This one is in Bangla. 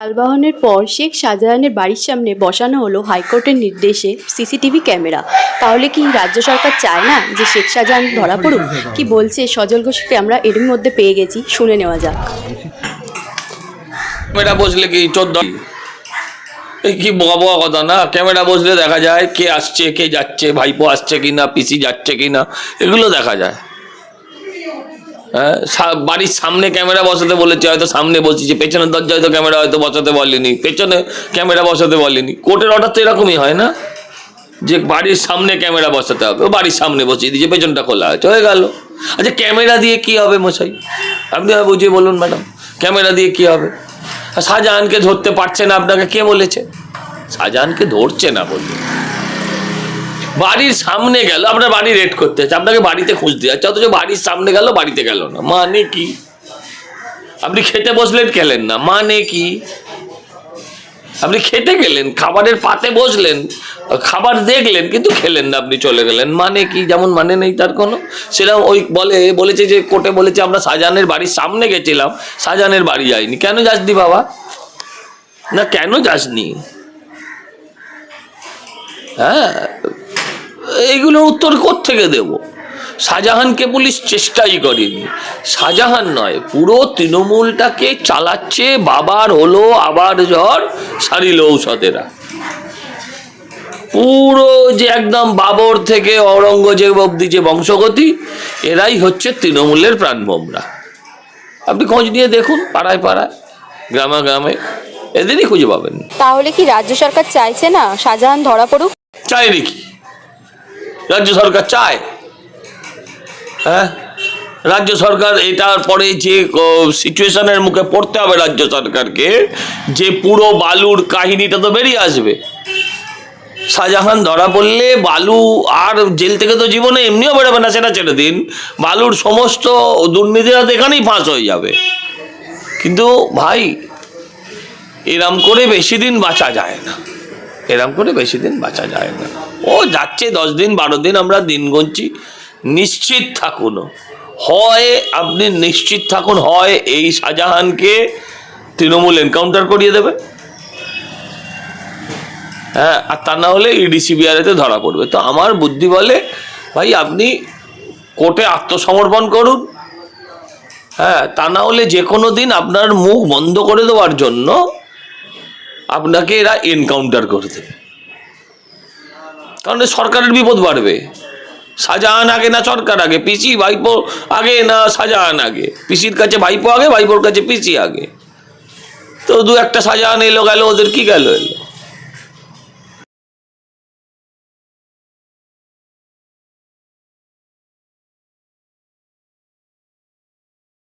যানবাহনের পর শেখ শাহজাহানের বাড়ির সামনে বসানো হলো হাইকোর্টের নির্দেশে সিসিটিভি ক্যামেরা। তাহলে কি রাজ্য সরকার চায় না যে শেখ শাহজাহান ধরা পড়ুক? কি বলছে সজল ঘোষকে আমরা এর মধ্যে পেয়ে গেছি, শুনে নেওয়া যাক। ক্যামেরা বসলে কি চোদ্দ? কি বোকা কথা না? ক্যামেরা বসলে দেখা যায় কে আসছে, কে যাচ্ছে, ভাইপো আসছে কিনা, পিসি যাচ্ছে কিনা, এগুলো দেখা যায়। বাড়ির সামনে ক্যামেরা বসাতে বলেছে, হয়তো সামনে বসিয়েছে পেছনের দরজায় হয়তো ক্যামেরা হয়তো বসাতে বলেনি, পেছনে ক্যামেরা বসাতে বলেনি। কোর্টের অর্ডার তো এরকমই হয় না? যে বাড়ির সামনে ক্যামেরা বসাতে হবে, ও বাড়ির সামনে বসিয়ে দিয়েছে, পেছনটা খোলা আছে, হয়ে গেল। আচ্ছা ক্যামেরা দিয়ে কি হবে মশাই? আপনি বুঝিয়ে বলুন, ম্যাডাম, ক্যামেরা দিয়ে কি হবে? শাহজাহানকে ধরতে পারছে না আপনাকে, কে বলেছে? শাহজাহানকে ধরছে না বললে। বাড়ির সামনে গেল আপনার বাড়ি রেড করতে যাচ্ছে, আপনাকে বাড়িতে খুঁজতে যাচ্ছে, অথচ বাড়ির সামনে গেল, বাড়িতে গেল না। মানে কি? আপনি খেতে বসলেন খেলেন না মানে কি? আপনি খেতে গেলেন, খাবারের পাতে বসলেন, খাবার দেখলেন, কিন্তু খেলেন না, আপনি চলে গেলেন। মানে কি? যেমন মানে নেই তার কোনো? সেরকম ওই বলে, বলেছে যে, কোর্টে বলেছে, আমরা শাহজাহানের বাড়ির সামনে গেছিলাম শাহজাহানের বাড়ি যাইনি। কেন যাসনি বাবা? না, কেন যাসনি? হ্যাঁ এইগুলোর উত্তর থেকে দেব? শাহজাহানকে পুলিশ চেষ্টাই করেনি। শাহজাহান নয় পুরো তৃণমূলটাকে চালাচ্ছে বাবার হলো আবার জ্বর সারিল ঔষধেরা। পুরো যে একদম বাবর থেকে অরঙ্গজেব অব্দি যে বংশগতি এরাই হচ্ছে তৃণমূলের প্রাণভোমরা আপনি খোঁজ নিয়ে দেখুন পাড়ায় পাড়ায় গ্রামে গ্রামে এদেরই খুঁজে পাবেন। তাহলে কি রাজ্য সরকার চাইছে না শাহজাহান ধরা পড়ুক? চায় নাকি রাজ্য সরকার চায়। হ্যাঁ? রাজ্য সরকার এটার পরে যে সিচুয়েশনের মুখে পড়তে হবে রাজ্য সরকারকে, যে পুরো বালুর কাহিনীটা তো বেরিয়ে আসবে। শাহজাহান ধরা পড়লে বালু আর জেল থেকে তো জীবনে এমনিও বেরোবে না, সেটা ছেড়ে দিন। বালুর সমস্ত দুর্নীতিরা তো এখানেই ফাঁস হয়ে যাবে। কিন্তু ভাই, এরম করে বেশি দিন বাঁচা যায় না। এরম করে বেশি দিন বাঁচা যায় না। ও যাচ্ছে দশ দিন, বারো দিন আমরা দিন গুনছি। নিশ্চিত থাকুন। হয় আপনি নিশ্চিত থাকুন, হয় এই শাহজাহানকে তৃণমূল এনকাউন্টার করিয়ে দেবে। হ্যাঁ আর তা না হলে ইডি সিবিআইতে ধরা পড়বে। তো আমার বুদ্ধি বলে, ভাই আপনি কোর্টে আত্মসমর্পণ করুন। হ্যাঁ তা না হলে যে কোনো দিন আপনার মুখ বন্ধ করে দেওয়ার জন্য আপনাকে এরা এনকাউন্টার করে দেবে। কারণ সরকারের বিপদ বাড়বে। শাহজাহান আগে না সরকার আগে, পিসি ভাইপো আগে না শাহজাহান আগে। পিসির কাছে ভাইপো আগে, ভাইপোর কাছে পিসি আগে। তো দু একটা শাহজাহান এলো গেল, ওদের কি গেল এলো?